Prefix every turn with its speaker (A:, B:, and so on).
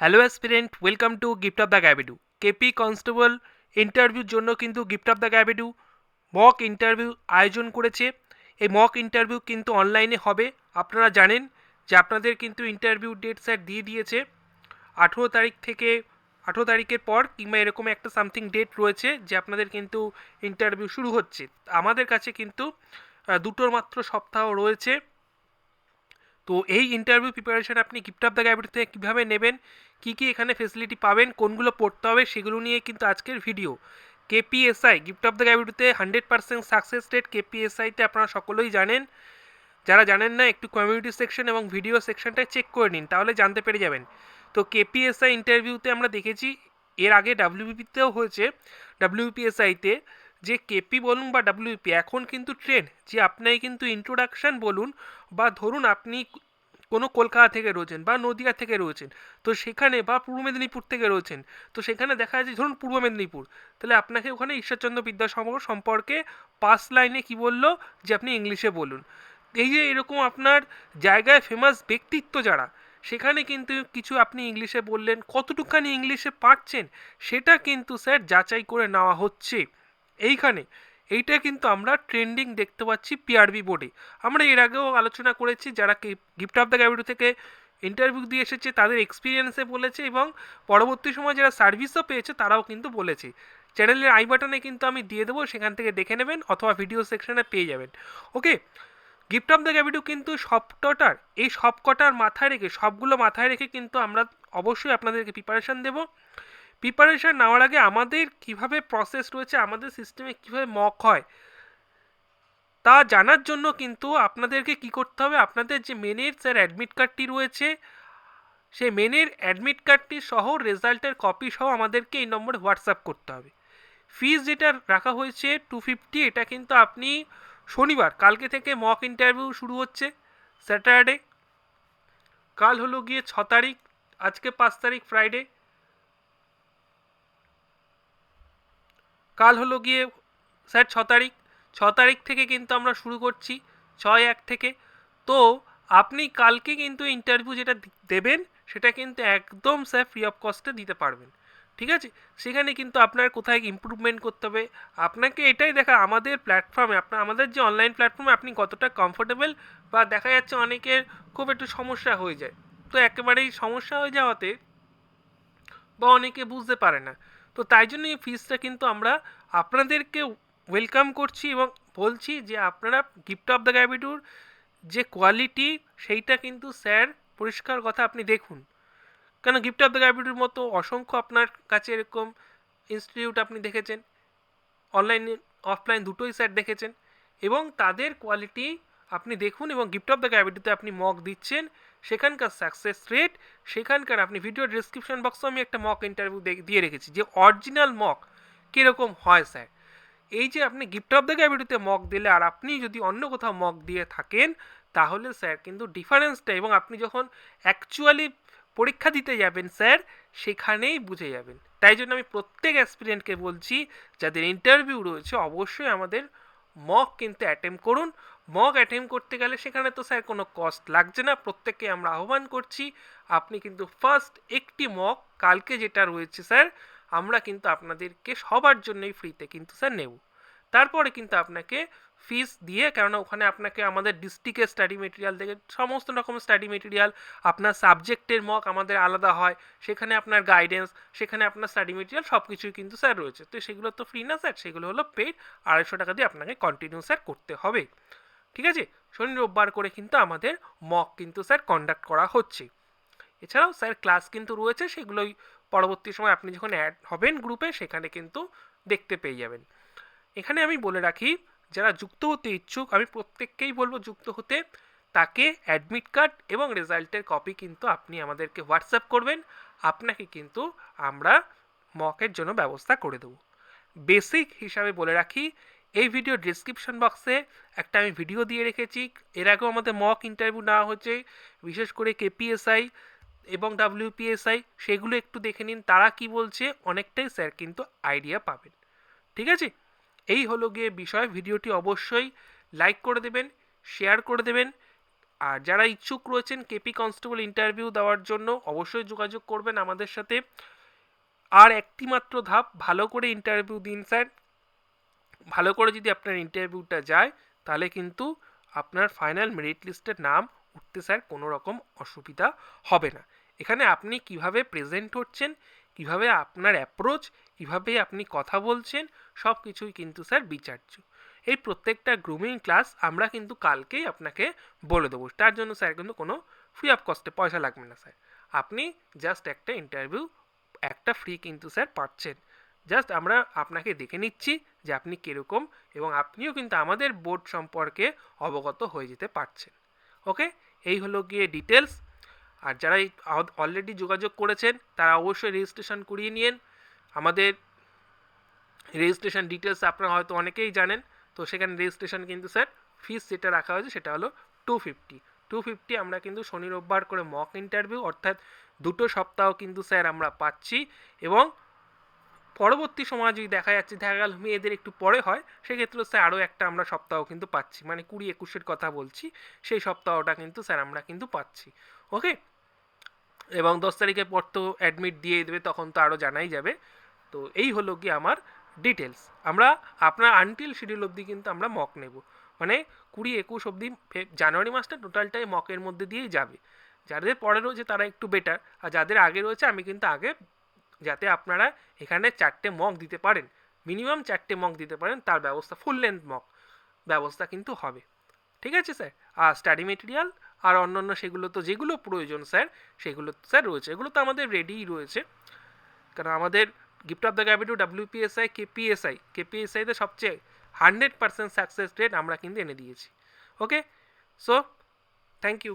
A: Hello aspirant welcome to gift of the গ্যাবিডু KP constable ইন্টারভিউর জন্য কিন্তু গিফট অফ দ্য গ্যাবিডু মক ইন্টারভিউ আয়োজন করেছে। এই মক ইন্টারভিউ কিন্তু অনলাইনে হবে। আপনারা জানেন যে আপনাদের কিন্তু ইন্টারভিউ ডেট স্যার দিয়ে দিয়েছে। আঠেরো তারিখ থেকে, আঠেরো তারিখের পর কিংবা এরকম একটা সামথিং ডেট রয়েছে যে আপনাদের কিন্তু ইন্টারভিউ শুরু হচ্ছে। আমাদের কাছে কিন্তু দুটোর মাত্র সপ্তাহ রয়েছে। তো এই ইন্টারভিউ প্রিপারেশন আপনি গিফট অফ দ্য গ্যাবিট থেকে কীভাবে নেবেন কী কী এখানে ফেসিলিটি পাবেন, কোনগুলো পড়তে হবে সেগুলো নিয়ে কিন্তু আজকের video KPSI gift of the গ্যাবিটতে hundred percent success rate কেপিএসআইতে আপনারা সকলেই জানেন। যারা জানেন না, একটু কমিউনিটি সেকশন এবং ভিডিও সেকশনটা চেক করে নিন, তাহলে জানতে পেরে যাবেন। তো কেপিএসআই ইন্টারভিউতে আমরা দেখেছি, এর আগে ডাব্লিউবিপিতেও হয়েছে। ডাব্লিউপিএসআইতে যে কেপি বলুন বা ডাব্লিউপি এখন কিন্তু ট্রেন্ড যে আপনাকে কিন্তু ইন্ট্রোডাকশান বলুন বা ধরুন আপনি কোনো কলকাতা থেকে রয়েছেন বা নদিয়া থেকে রয়েছেন, তো সেখানে বা পূর্ব মেদিনীপুর থেকে রয়েছেন, তো সেখানে দেখা যাচ্ছে, ধরুন পূর্ব মেদিনীপুর, তাহলে আপনাকে ওখানে ঈশ্বরচন্দ্র বিদ্যাসাগর সম্পর্কে পাঁচ লাইনে কি বলল, যে আপনি ইংলিশে বলুন। এই যে এরকম আপনার জায়গায় ফেমাস ব্যক্তিত্ব যারা, সেখানে কিন্তু কিছু আপনি ইংলিশে বললেন, কতটুকখানি ইংলিশে পারছেন, সেটা কিন্তু স্যার যাচাই করে নেওয়া হচ্ছে। এইখানে এইটা কিন্তু আমরা ট্রেন্ডিং দেখতে পাচ্ছি পিআরবি বোর্ডে আমরা এর আগেও আলোচনা করেছি, যারা গিফট অফ দ্য গ্যাবিটো থেকে ইন্টারভিউ দিয়ে এসেছে, তাদের এক্সপিরিয়েন্সে বলেছে এবং পরবর্তী সময় যারা সার্ভিসও পেয়েছে, তারাও কিন্তু বলেছে। চ্যানেলের আই বাটনে কিন্তু আমি দিয়ে দেবো, সেখান থেকে দেখে নেবেন অথবা ভিডিও সেকশনে পেয়ে যাবেন। ওকে গিফট অফ দ্য গ্যাবিটু কিন্তু সবকটার, এই সবকটার মাথায় রেখে, সবগুলো মাথায় রেখে কিন্তু আমরা অবশ্যই আপনাদেরকে প্রিপারেশান দেবো। প্রিপারেশান নেওয়ার আগে আমাদের কীভাবে প্রসেস রয়েছে, আমাদের সিস্টেমে কীভাবে মক হয়, তা জানার জন্য কিন্তু আপনাদেরকে কি করতে হবে, আপনাদের যে মেনের স্যার অ্যাডমিট কার্ডটি রয়েছে, সেই মেনের অ্যাডমিট কার্ডটি সহ রেজাল্টের কপি সহ আমাদেরকে এই নম্বরে হোয়াটসঅ্যাপ করতে হবে। ফিস যেটা রাখা হয়েছে টু ফিফটি এটা কিন্তু আপনি শনিবার, কালকে থেকে মক ইন্টারভিউ শুরু হচ্ছে স্যাটারডে কাল হলো গিয়ে ছ তারিখ, আজকে পাঁচ তারিখ ফ্রাইডে কাল হলো গিয়ে স্যার ছ তারিখ। ছ তারিখ থেকে কিন্তু আমরা শুরু করছি, ছয় এক থেকে। তো আপনি কালকে কিন্তু ইন্টারভিউ যেটা দেবেন, সেটা কিন্তু একদম স্যার ফ্রি অফ কস্টে দিতে পারবেন। ঠিক আছে? সেখানে কিন্তু আপনার কোথায় ইমপ্রুভমেন্ট করতে হবে, আপনাকে এটাই দেখা, আমাদের প্ল্যাটফর্মে আপনার আমাদের যে অনলাইন প্ল্যাটফর্মে আপনি কতটা কমফোর্টেবল বা দেখা যাচ্ছে অনেকের খুব একটু সমস্যা হয়ে যায়। তো একেবারেই সমস্যা হয়ে যাওয়াতে বা অনেকে বুঝতে পারে না। তো তাই জন্য এই ফিজটা কিন্তু আমরা আপনাদেরকে ওয়েলকাম করছি এবং বলছি যে আপনারা গিফট অফ দ্য গ্যাবিটুর যে কোয়ালিটি সেইটা কিন্তু স্যার পরিষ্কার কথা আপনি দেখুন। কেন গিফট অফ দ্য গ্যাবিটুর মতো অসংখ্য আপনার কাছে এরকম ইনস্টিটিউট আপনি দেখেছেন অনলাইন অফলাইন দুটোই স্যার দেখেছেন এবং তাদের কোয়ালিটি আপনি দেখুন এবং গিফট অফ দ্য গ্যাবিটিতে আপনি মক দিচ্ছেন। সেখানকার সাকসেস রেট সেখানকার আপনি ভিডিও ডিসক্রিপশন বক্সে আমি একটা মক ইন্টারভিউ দিয়ে রেখেছি, যে অরিজিনাল মক কীরকম হয় স্যার এই যে আপনি গিফট অফ দ্য গ্যাবিটিতে মক দিলে, আর আপনি যদি অন্য কোথাও মক দিয়ে থাকেন, তাহলে স্যার কিন্তু ডিফারেন্সটা এবং আপনি যখন অ্যাকচুয়ালি পরীক্ষা দিতে যাবেন স্যার সেখানেই বুঝে যাবেন। তাই জন্য আমি প্রত্যেক অ্যাসপিরিয়েন্টকে বলছি, যাদের ইন্টারভিউ রয়েছে, অবশ্যই আমাদের মক কিন্তু অ্যাটেম্প করুন। মক অ্যাটেম্প করতে গেলে সেখানে তো স্যার কোনো কস্ট লাগছে না। প্রত্যেককে আমরা আহ্বান করছি, আপনি কিন্তু ফার্স্ট একটি মক কালকে যেটা রয়েছে স্যার আমরা কিন্তু আপনাদেরকে সবার জন্যই ফ্রিতে কিন্তু স্যার নেব। তারপরে কিন্তু আপনাকে ফিস দিয়ে, কেননা ওখানে আপনাকে আমাদের ডিস্ট্রিক্টের স্টাডি মেটেরিয়াল থেকে সমস্ত রকম স্টাডি মেটেরিয়াল আপনার সাবজেক্টের মক আমাদের আলাদা হয়, সেখানে আপনার গাইডেন্স সেখানে আপনার স্টাডি মেটেরিয়াল সব কিছুই কিন্তু স্যার রয়েছে। তো সেগুলো তো ফ্রি না স্যার সেগুলো হলো পেড আড়াইশো টাকা দিয়ে আপনাকে কন্টিনিউ স্যার করতে হবে। ঠিক আছে? শনি রোববার করে কিন্তু আমাদের মক কিন্তু স্যার কন্ডাক্ট করা হচ্ছে। এছাড়াও স্যার ক্লাস কিন্তু রয়েছে, সেগুলোই পরবর্তী সময় আপনি যখন অ্যাড হবেন গ্রুপে সেখানে কিন্তু দেখতে পেয়ে যাবেন। এখানে আমি বলে রাখি, যারা যুক্ত হতে ইচ্ছুক, আমি প্রত্যেককেই বলব যুক্ত হতে, তাকে অ্যাডমিট কার্ড এবং রেজাল্টের কপি কিন্তু আপনি আমাদেরকে হোয়াটসঅ্যাপ করবেন। আপনাকে কিন্তু আমরা মকের জন্য ব্যবস্থা করে দেবো। বেসিক হিসাবে বলে রাখি এই ভিডিও ডিসক্রিপশন বক্সে একটা আমি ভিডিও দিয়ে রেখেছি। এর আগেও আমাদের মক ইন্টারভিউ নেওয়া হচ্ছে বিশেষ করে কেপিএসআই এবং ডাব্লিউপিএসআই সেগুলো একটু দেখে নিন, তারা কি বলছে, অনেকটাই স্যার কিন্তু আইডিয়া পাবেন। ঠিক আছে? এই হলো গিয়ে বিষয় ভিডিওটি অবশ্যই লাইক করে দেবেন শেয়ার করে দেবেন, আর যারা ইচ্ছুক রয়েছেন কেপি কনস্টেবল ইন্টারভিউ দেওয়ার জন্য, অবশ্যই যোগাযোগ করবেন আমাদের সাথে। আর একটি মাত্র ধাপ, ভালো করে ইন্টারভিউ দিন স্যার ভালো করে যদি আপনার ইন্টারভিউটা যায়, তাহলে কিন্তু আপনার ফাইনাল মেরিট লিস্টের নাম উঠতে স্যার কোনো রকম অসুবিধা হবে না। এখানে আপনি কীভাবে প্রেজেন্ট হচ্ছেন, কীভাবে আপনার অ্যাপ্রোচ কীভাবে আপনি কথা বলছেন সব কিছুই কিন্তু স্যার বিচার্য। এই প্রত্যেকটা গ্রুমিং ক্লাস আমরা কিন্তু কালকেই আপনাকে বলে দেবো। তার জন্য স্যার কিন্তু কোনো ফ্রি অফ কস্টে পয়সা লাগবে না স্যার আপনি জাস্ট একটা ইন্টারভিউ একটা ফ্রি কিন্তু স্যার পাচ্ছেন। জাস্ট আমরা আপনাকে দেখে নিচ্ছি যে আপনি কীরকম এবং আপনিও কিন্তু আমাদের বোর্ড সম্পর্কে অবগত হয়ে যেতে পারছেন। ওকে এই হলো গিয়ে ডিটেলস আর যারা অলরেডি যোগাযোগ করেছেন, তারা অবশ্যই রেজিস্ট্রেশন করিয়ে নিন আমাদের রেজিস্ট্রেশন ডিটেলস আপনারা হয়তো অনেকেই জানেন। তো সেখানে রেজিস্ট্রেশন কিন্তু স্যার ফিস যেটা রাখা হয়েছে সেটা হলো টু ফিফটি টু ফিফটি আমরা কিন্তু শনি রোববার করে মক ইন্টারভিউ অর্থাৎ দুটো সপ্তাহ কিন্তু স্যার আমরা পাচ্ছি এবং পরবর্তী সময় যদি দেখা যাচ্ছে, দেখা গেল মেয়েদের একটু পরে হয়, সেক্ষেত্রে স্যার আরও একটা আমরা সপ্তাহ কিন্তু পাচ্ছি। মানে কুড়ি একুশের কথা বলছি, সেই সপ্তাহটা কিন্তু স্যার আমরা কিন্তু পাচ্ছি। ওকে এবং দশ তারিখের পর তো অ্যাডমিট দিয়ে দেবে, তখন তো আরও জানাই যাবে। তো এই হলো কি আমার ডিটেলস আমরা আপনার আনটিল শিডিউল অবধি কিন্তু আমরা মক নেব। মানে কুড়ি একুশ অবধি জানুয়ারি মাসটা টোটালটাই মকের মধ্যে দিয়েই যাবে। যাদের পরে রয়েছে তারা একটু বেটার আর যাদের আগে রয়েছে, আমি কিন্তু আগে যাতে আপনারা এখানে চারটে মক দিতে পারেন। মিনিমাম চারটে মক দিতে পারেন, তার ব্যবস্থা ফুল লেন্থ মক ব্যবস্থা কিন্তু হবে। ঠিক আছে স্যার? আর স্টাডি মেটেরিয়াল আর অন্যান্য সেগুলো তো যেগুলো প্রয়োজন স্যার, সেগুলো স্যার রয়েছে। এগুলো তো আমাদের রেডিই রয়েছে। কারণ আমাদের গিফট অফ দ্য গ্যাবিটু ডাব্লিউপিএসআই কেপিএসআই কেপিএসআইতে সবচেয়ে হান্ড্রেড পার্সেন্ট সাকসেস রেট আমরা কিন্তু এনে দিয়েছি। Okay so thank you